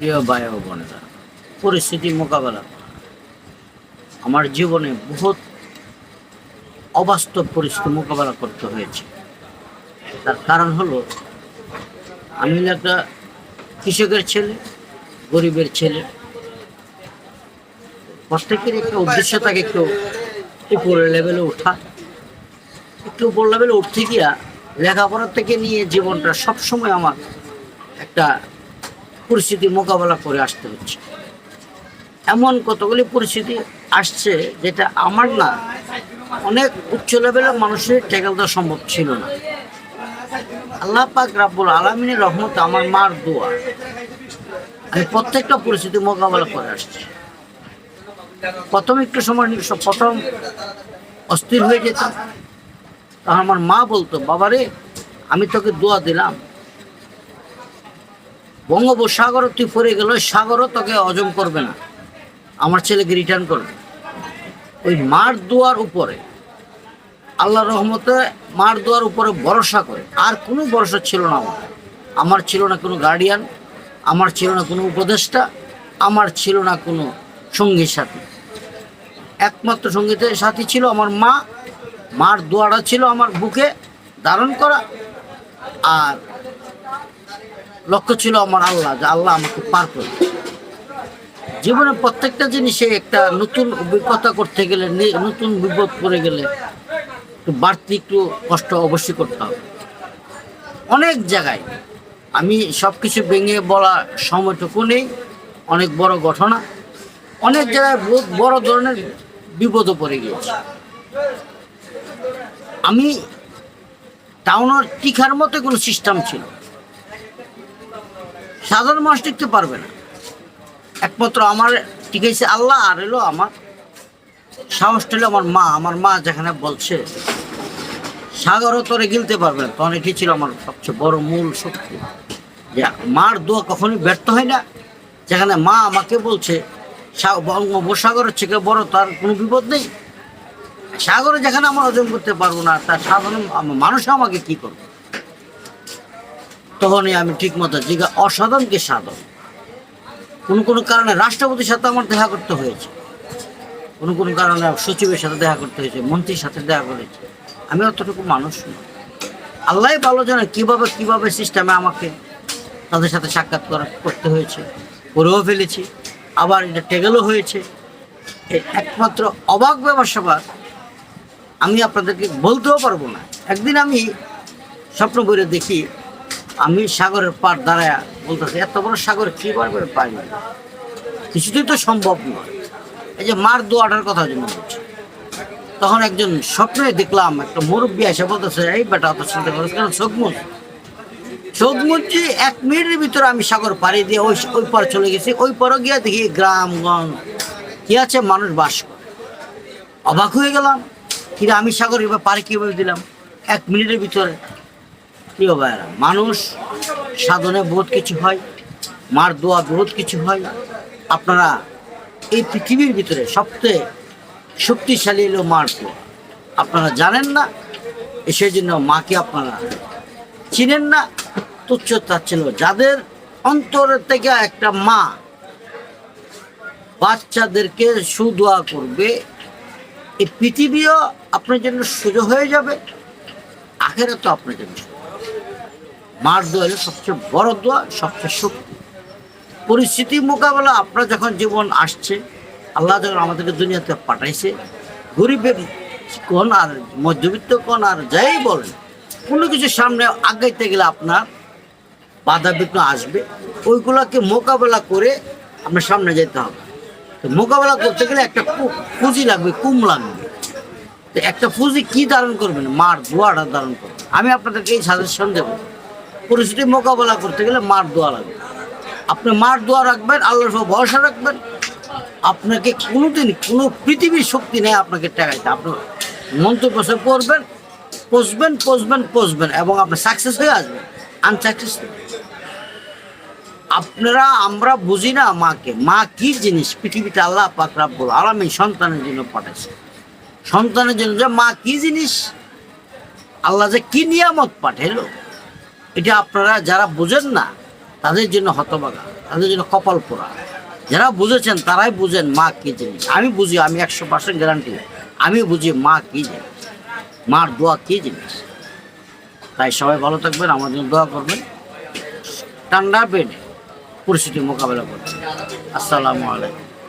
প্রিয় ভাই বোনেরা, পরিস্থিতি মোকাবেলা আমার জীবনে বহুত অবাস্তব পরিস্থিতি মোকাবেলা করতে হয়েছে। তার কারণ হলো, আমি একটা কৃষকের ছেলে, গরিবের ছেলে। প্রত্যেকের একটা উদ্দেশ্য থাকে একটু উপরের লেভেলে ওঠা। একটু উপর লেভেলে উঠতে গিয়া লেখাপড়া থেকে নিয়ে জীবনটা সবসময় আমার একটা পরিস্থিতি মোকাবেলা করে আসতে হচ্ছে। এমন কতগুলি পরিস্থিতি আসছে যেটা আমার না অনেক উচ্চ লেভেলের মানুষের টেকাল দেওয়া সম্ভব ছিল না। আল্লাহ পাক রাব্বুল আলমিনের রহমত আমার মার দোয়া। আমি প্রত্যেকটা পরিস্থিতি মোকাবেলা করে আসছি। প্রথম একটু সময় প্রথম অস্থির হয়ে যেতাম। তখন আমার মা বলতো, বাবারে, আমি তোকে দোয়া দিলাম। বঙ্গোপসাগর তুই পড়ে গেল সাগরও তোকে হজম করবে না। আমার ছেলেকে রিটার্ন করবে। ওই মার দোয়ার উপরে আল্লাহ রহমতে মার দোয়ার উপরে ভরসা করে। আর কোনো ভরসা ছিল না আমার। আমার ছিল না কোনো গার্ডিয়ান আমার ছিল না কোনো উপদেষ্টা, আমার ছিল না কোনো সঙ্গী সাথী। একমাত্র সঙ্গীতের সাথী ছিল আমার মা, মার দোয়াটা ছিল আমার বুকে ধারণ করা। আর লক্ষ্য ছিল আমার আল্লাহ, যে আল্লাহ আমাকে পার করবে জীবনে প্রত্যেকটা জিনিসে একটা নতুন অভিজ্ঞতা করতে গেলে নতুন বিপদ করে গেলে একটু বাড়তি একটু কষ্ট অবশ্যই করতে হবে। অনেক জায়গায় আমি সব কিছু ভেঙে বলা সময়টুকু নেই, অনেক বড় ঘটনা। অনেক জায়গায় বড় ধরনের বিপদও পড়ে গিয়েছে। আমি টাউনের টিকার মতো কোনো সিস্টেম ছিল সাধারণ মানুষ টিকতে পারবে না। একমাত্র আমার টিকেছে আল্লাহ আর এলো আমার সাহসটা হলো আমার মা। আমার মা যেখানে বলছে, সাগরও তোরে গিলতে পারবে না। তখন এটি ছিল আমার সবচেয়ে বড় মূল শক্তি। যে মার দোয়া কখনোই ব্যর্থ হয় না। যেখানে মা আমাকে বলছে বঙ্গোপসাগরের থেকে বড়, তার কোনো বিপদ নেই। সাগরে যেখানে আমরা হজম করতে পারব না, তার সাধারণ মানুষ আমাকে কি করবে? তখনই আমি ঠিক মতো জিজ্ঞা অসাধনকে সাধন। কোনো কোনো কারণে রাষ্ট্রপতির সাথে আমার দেখা করতে হয়েছে। কোনো কোনো কারণে সচিবের সাথে দেখা করতে হয়েছে, মন্ত্রীর সাথে দেখা করেছে। আমি অতটুকু মানুষ না আল্লাহ ভালো জানে কীভাবে কীভাবে সিস্টেমে আমাকে তাদের সাথে সাক্ষাৎ করা, করতে হয়েছে। করেও ফেলেছি, আবার এটা টেগেলও হয়েছে। একমাত্র অবাক স্যাপার আমি আপনাদেরকে বলতেও পারব না। একদিন আমি স্বপ্ন করে দেখি আমি সাগরের পার দাঁড়ায় বলতেছি, এত বড় সাগর কীভাবে পাই না কিছুতেই তো সম্ভব নয়। এই যে মার দোয়াটার কথা জন্য বলছি তখন একজন স্বপ্নে দেখলাম, একটা মুরব্বী এসে বলতেছে, এই বেটা, অত চিন্তা করিস কেন চোখমুখ চোখমুচি এক মিনিটের ভিতরে আমি সাগর পাড়ি দিয়ে ওই ওই পার চলে গেছি। ওই পারও গিয়ে দেখি গ্রামগঞ্জ কি আছে, মানুষ বাস করে। অবাক হয়ে গেলাম। কিন্তু আমি সাগর এবার পাড়ি কীভাবে দিলাম? এক মিনিটের ভিতরে হবে এরা? মানুষ সাধনে বহুত কিছু হয়, মার দোয়া বহুত কিছু হয় আপনারা এই পৃথিবীর ভিতরে সবচেয়ে শক্তিশালী হলো মার দোয়া আপনারা জানেন না সেই জন্য মাকে আপনারা চিনেন না, তুচ্ছ তাচ্ছিল যাদের অন্তরের থেকে একটা মা বাচ্চাদেরকে সুদোয়া করবে, এই পৃথিবীও আপনার জন্য সুযোগ হয়ে যাবে আখেরা তো আপনার জন্য। মার দোয়া হলো সবচেয়ে বড় দোয়া, সবচেয়ে শক্তি। পরিস্থিতি মোকাবেলা আপনার যখন জীবন আসছে, আল্লাহ যখন আমাদেরকে দুনিয়াতে পাঠাইছে, গরিবের কোন আর মধ্যবিত্ত কোন আর যাই বলেন, কোনো কিছু সামনে আগাইতে গেলে আপনার বাধা বিঘ্ন আসবে। ওইগুলোকে মোকাবেলা করে আপনার সামনে যেতে হবে। তো মোকাবেলা করতে গেলে একটা পুঁজি লাগবে, কুম লাগবে। তো একটা পুঁজি কি ধারণ করবেন? মার দোয়াটা ধারণ করবেন। আমি আপনাদেরকে এই সাজেশন দেবো। পরিস্থিতি মোকাবেলা করতে গেলে মার দোয়া লাগবে। আপনি মার দোয়া রাখবেন, আল্লাহর উপর ভরসা রাখবেন। আপনাকে কোনোদিন কোনো পৃথিবীর শক্তি নেই আপনাকে টেকাইতে আপনি মন্তব্য করবেন পচবেন পচবেন পচবেন এবং আপনি সাকসেস হয়ে আসবেন। আনসাকসেস আপনারা, আমরা বুঝি না মাকে। মা কি জিনিস? পৃথিবীতে আল্লাহ পাক রাব্বুল আলামিন সন্তানের জন্য পাঠাইছে সন্তানের জন্য যে মা কি জিনিস? আল্লাহ যে কি নিয়ামত পাঠাইলো? এটা আপনারা যারা বুঝেন না, তাদের জন্য হতবাগা তাদের জন্য কপাল পোড়া। যারা বুঝেছেন, তারাই বুঝেন মা কি জিনিস। আমি বুঝি, আমি একশো পার্সেন্ট গ্যারান্টি আমি বুঝি মা কি জিনিস। মার দোয়া কি জিনিস। তাই সবাই ভালো থাকবেন, আমার জন্য দোয়া করবেন। ঠান্ডা বেডে পরিস্থিতি মোকাবেলা করবেন। আসসালামু আলাইকুম।